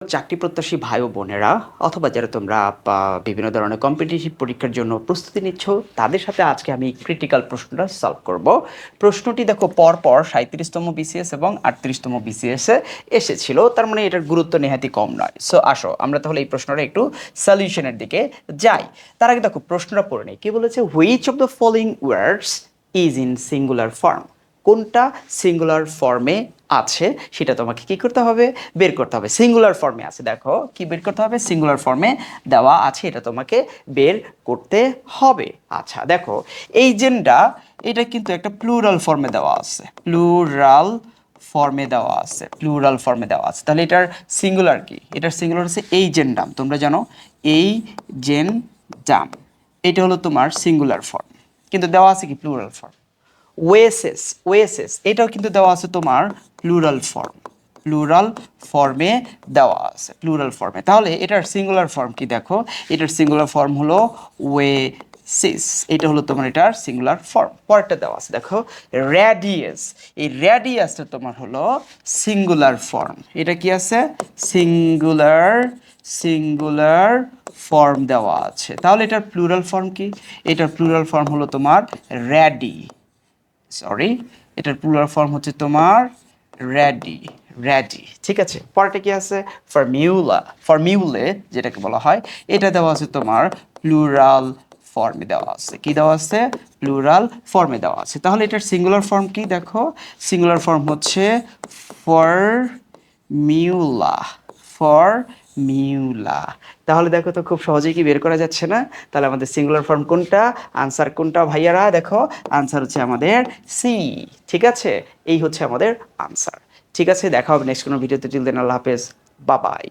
চাকরি প্রত্যাশী ভাই ও বোনেরা, অথবা যারা তোমরা বিভিন্ন ধরনের কম্পিটিটিভ পরীক্ষার জন্য প্রস্তুতি নিচ্ছ, তাদের সাথে আজকে আমি ক্রিটিক্যাল প্রশ্নটা সলভ করব। প্রশ্নটি দেখো পর পর সাঁত্রিশতম বিসিএস এবং আটত্রিশতম বিসিএস এ এসেছিল। তার মানে এটার গুরুত্ব নেহাতি কম নয়। সো আসো, আমরা তাহলে এই প্রশ্নটা একটু সলিউশনের দিকে যাই। তার আগে দেখো প্রশ্নটা পড়ে নেই। কি বলেছে? Which of the following words is in singular form কোনটা সিঙ্গুলার ফর্মে আছে, সেটা তোমাকে কি করতে হবে? বের করতে হবে। সিঙ্গুলার ফর্মে আছে, দেখো। কি বের করতে হবে? সিঙ্গুলার ফর্মে দেওয়া আছে, এটা তোমাকে বের করতে হবে। আচ্ছা দেখো, এই জেনটা এটা কিন্তু একটা প্লুরাল ফর্মে দেওয়া আছে। প্লুরাল ফর্মে দেওয়া আছে প্লুরাল ফর্মে দেওয়া আছে। তাহলে এটার সিঙ্গুলার কি? এটার সিঙ্গুলার হচ্ছে এই জেনডাম তোমরা জানো, এই জেন ডাম এটা হলো তোমার সিঙ্গুলার ফর্ম কিন্তু দেওয়া আছে কি? প্লুরাল ফর্ম ওয়েসেস ওয়েসেস এটাও কিন্তু দেওয়া আছে তোমার প্লুরাল ফর্ম প্লুরাল ফর্মে দেওয়া আছে প্লুরাল ফর্মে তাহলে এটার সিঙ্গুলার ফর্ম কি দেখো? এটার সিঙ্গুলার ফর্ম হলো ওয়েসিস এটা হলো তোমার এটার সিঙ্গুলার ফর্ম পরেরটা দেওয়া আছে, দেখো র্যাডিয়াস এই র্যাডিয়াসটা তোমার হলো সিঙ্গুলার ফর্ম এটা কি আছে? সিঙ্গুলার সিঙ্গুলার ফর্ম দেওয়া আছে। তাহলে এটার প্লুরাল ফর্ম কি? এটার প্লুরাল ফর্ম হলো তোমার র্যাডি সরি এটার প্লুরাল ফর্ম হচ্ছে তোমার রেডি রেডি ঠিক আছে? পরেরটা কি আছে? ফর্মিউলা ফর্মিউলে যেটাকে বলা হয়, এটা দেওয়া আছে তোমার প্লুরাল ফর্মে দেওয়া আছে। কি দেওয়া আছে? প্লুরাল ফর্মে দেওয়া আছে। তাহলে এটার সিঙ্গুলার ফর্ম কি? দেখো সিঙ্গুলার ফর্ম হচ্ছে ফর মিউলা ফর মিউলা। তাহলে দেখো তো খুব সহজেই কি বের করা যাচ্ছে না? তাহলে আমাদের সিঙ্গুলার ফর্ম কোনটা? আনসার কোনটা ভাইয়ারা? দেখো আনসার হচ্ছে আমাদের সি ঠিক আছে? এই হচ্ছে আমাদের আনসার ঠিক আছে, দেখা হবে নেক্সট কোনো ভিডিওতে টিল দেন আল্লাহ হাফেজ। বাবাই